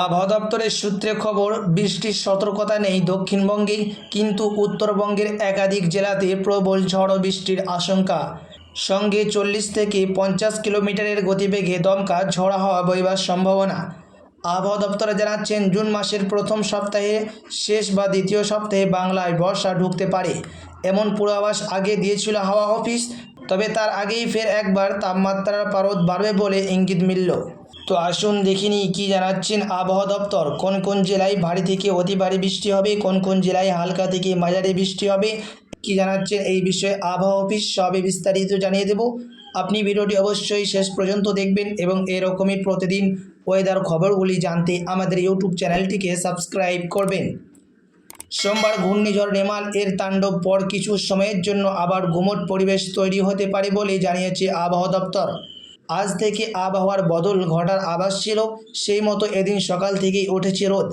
আবহাওয়া দপ্তরের সূত্রে খবর, বৃষ্টির সতর্কতা নেই দক্ষিণবঙ্গে, কিন্তু উত্তরবঙ্গের একাধিক জেলাতে প্রবল ঝড় বৃষ্টির আশঙ্কা। সঙ্গে চল্লিশ থেকে পঞ্চাশ কিলোমিটারের গতিবেগে দমকা ঝড় হওয়া বইবার সম্ভাবনা। আবহাওয়া দপ্তরে জানাচ্ছেন, জুন মাসের প্রথম সপ্তাহে শেষ বা দ্বিতীয় সপ্তাহে বাংলায় বর্ষা ঢুকতে পারে। এমন পূর্বাভাস আগে দিয়েছিল হাওয়া অফিস, তবে তার আগেই ফের একবার তাপমাত্রার পারদ বাড়বে বলে ইঙ্গিত মিলল। তো আসুন দেখিনি কি জানাচ্ছেন আবহাওয়া দপ্তর। কোন কোন জেলায় ভারী থেকে অতি ভারী বৃষ্টি হবে? কোন কোন জেলায় হালকা থেকে মাঝারি বৃষ্টি হবে? কি জানাচ্ছেন এই বিষয়ে আবহাওয়া অফিস? সবে বিস্তারিত জানিয়ে দেব। আপনি ভিডিওটি অবশ্যই শেষ পর্যন্ত দেখবেন এবং এরকমই প্রতিদিন ওয়েদার খবরগুলি জানতে আমাদের ইউটিউব চ্যানেলটিকে সাবস্ক্রাইব করবেন। সোমবার ঘূর্ণিঝড় রেমাল এর তাণ্ডব পর কিছু সময়ের জন্য আবার গুমট পরিবেশ তৈরি হতে পারে বলে জানিয়েছে আবহাওয়া দপ্তর। আজ থেকে আবহাওয়ার বদল ঘটার আভাস ছিল, সেই মতো এদিন সকাল থেকেই উঠেছে রোদ।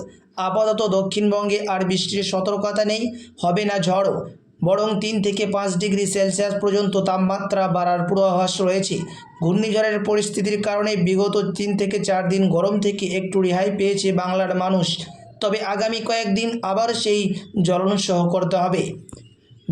আপাতত দক্ষিণবঙ্গে আর বৃষ্টির সতর্কতা নেই, হবে না ঝড়ও। বরং তিন থেকে পাঁচ ডিগ্রি সেলসিয়াস পর্যন্ত তাপমাত্রা বাড়ার পূর্বাভাস রয়েছে। ঘূর্ণিঝড়ের পরিস্থিতির কারণে বিগত তিন থেকে চার দিন গরম থেকে একটু রেহাই পেয়েছে বাংলার মানুষ। তবে আগামী কয়েকদিন আবার সেই জ্বলন সহ করতে হবে।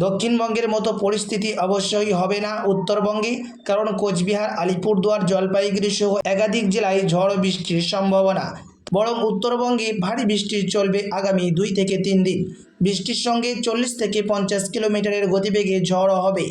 দক্ষিণবঙ্গের মতো পরিস্থিতি অবশ্যই হবে না উত্তরবঙ্গে, কারণ কোচবিহার, আলিপুরদুয়ার, জলপাইগুড়ি সহ একাধিক জেলায় ঝড় বৃষ্টির সম্ভাবনা। বরং উত্তরবঙ্গে ভারী বৃষ্টি চলবে আগামী দুই থেকে তিন দিন। বৃষ্টির সঙ্গে চল্লিশ থেকে পঞ্চাশ কিলোমিটারের গতিবেগে ঝড় হবে।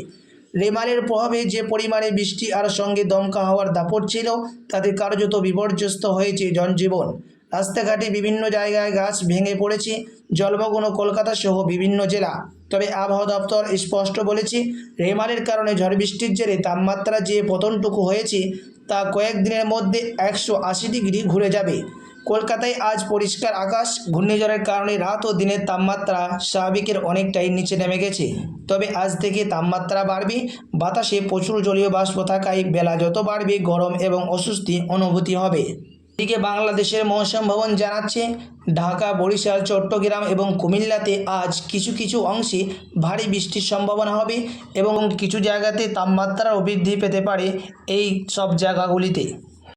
রেমালের প্রভাবে যে পরিমাণে বৃষ্টি আর সঙ্গে দমকা হওয়ার দাপট ছিল, তাতে কার্যত বিপর্যস্ত হয়েছে জনজীবন। রাস্তাঘাটে বিভিন্ন জায়গায় গাছ ভেঙে পড়েছে জলমগ্ন কলকাতা সহ বিভিন্ন জেলা। তবে আবহাওয়া দপ্তর স্পষ্ট বলেছে, রেমালের কারণে ঝড় বৃষ্টির জেরে তাপমাত্রা যে পতনটুকু হয়েছে, তা কয়েকদিনের মধ্যে একশো আশি ডিগ্রি ঘুরে যাবে। কলকাতায় আজ পরিষ্কার আকাশ, ঘূর্ণিঝড়ের কারণে রাত ও দিনের তাপমাত্রা স্বাভাবিকের অনেকটাই নিচে নেমে গেছে। তবে আজ থেকে তাপমাত্রা বাড়বে, বাতাসে প্রচুর জলীয় বাষ্প থাকায় বেলা যত বাড়বে গরম এবং অস্বস্তি অনুভূতি হবে। এদিকে বাংলাদেশের মৌসুম ভবন জানাচ্ছে, ঢাকা, বরিশাল, চট্টগ্রাম এবং কুমিল্লাতে আজ কিছু কিছু অংশে ভারী বৃষ্টির সম্ভাবনা হবে এবং কিছু জায়গাতে তাপমাত্রাও বৃদ্ধি পেতে পারে এই সব জায়গাগুলিতে।